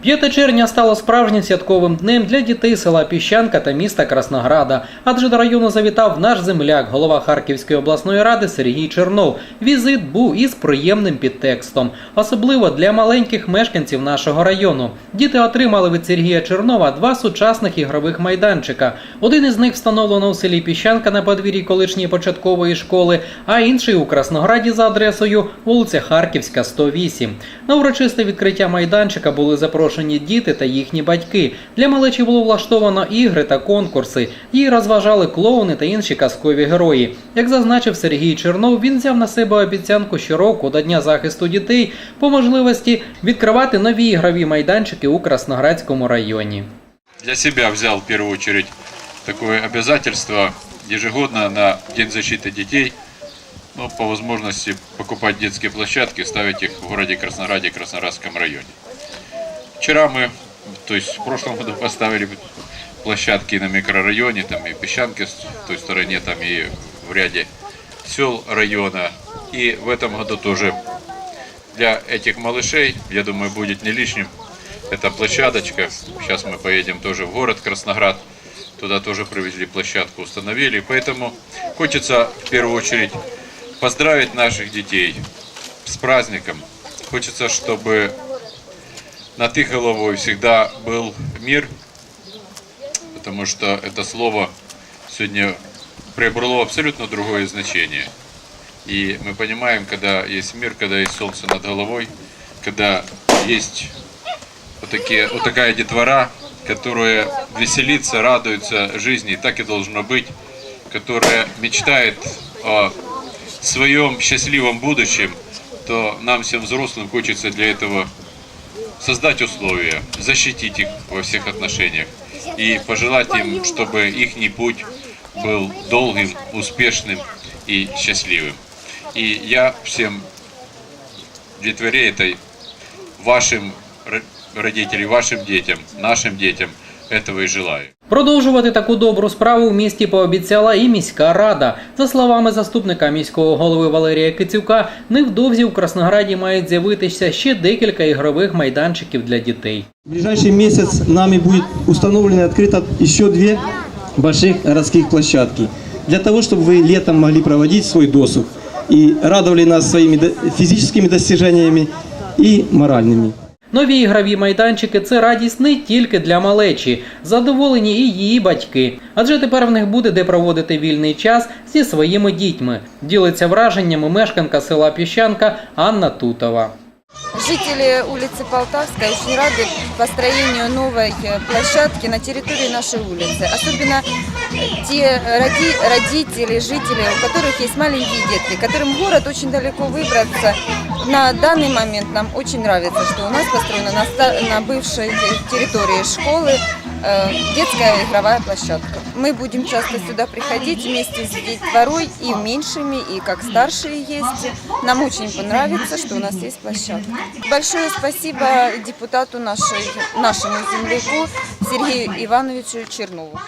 5 червня стало справжнім святковим днем для дітей села Піщанка та міста Краснограда. Адже до району завітав наш земляк, голова Харківської обласної ради Сергій Чернов. Візит був із приємним підтекстом, особливо для маленьких мешканців нашого району. Діти отримали від Сергія Чернова два сучасних ігрових майданчика. Один із них встановлено у селі Піщанка на подвір'ї колишньої початкової школи, а інший у Краснограді за адресою вулиця Харківська, 108. На урочисте відкриття майданчика були запрошені діти та їхні батьки. Для малечі було влаштовано ігри та конкурси. Її розважали клоуни та інші казкові герої. Як зазначив Сергій Чернов, він взяв на себе обіцянку щороку до Дня захисту дітей по можливості відкривати нові ігрові майданчики у Красноградському районі. для себя взял в первую очередь такое обязательство ежегодно на День защиты детей, ну, по возможности покупать детские площадки, ставить их в городе Краснограде, Красноградском районе. Вчера мы, то есть в прошлом году поставили площадки на микрорайоне, там и Песчанке с той стороне, там и в ряде сел района. И в этом году тоже для этих малышей, я думаю, будет не лишним эта площадочка. Сейчас мы поедем тоже в город Красноград. Туда тоже привезли площадку, установили. Поэтому хочется в первую очередь поздравить наших детей с праздником. Хочется, чтобы над их головой всегда был мир, потому что это слово сегодня приобрело абсолютно другое значение. И мы понимаем, когда есть мир, когда есть солнце над головой, когда есть вот, такие, вот такая детвора, которая веселится, радуется жизни, так и должно быть, которая мечтает о своем счастливом будущем, то нам всем взрослым хочется для этого создать условия, защитить их во всех отношениях и пожелать им, чтобы их путь был долгим, успешным и счастливым. И я всем детворе этой, вашим ро- родителям, вашим детям, нашим детям этого и желаю. Продовжувати таку добру справу в місті пообіцяла і міська рада. За словами заступника міського голови Валерія Кицюка, невдовзі у Краснограді мають з'явитися ще декілька ігрових майданчиків для дітей. В ближайший месяц нами будет установлено и открыто еще две больших городских площадки. Для того, чтобы вы летом могли проводить свой досуг и радовали нас своими до- физическими достижениями и моральными. Нові ігрові майданчики це радість не тільки для малечі, задоволені і її батьки. Адже тепер в них буде де проводити вільний час зі своїми дітьми. Ділиться враженнями мешканка села Піщанка Анна Тутова. Жители улицы Полтавской очень рады построению новой э, площадки на территории нашей улицы. Особенно э, те роди- родители, жители, у которых есть маленькие детки, которым город очень далеко выбраться. На данный момент нам очень нравится, что у нас построена на, на бывшей территории школы э, детская игровая площадка. Мы будем часто сюда приходить вместе с детворой и меньшими, и как старшие есть. Нам очень понравится, что у нас есть площадка. Большое спасибо депутату нашей, нашему земляку Сергею Ивановичу Чернову.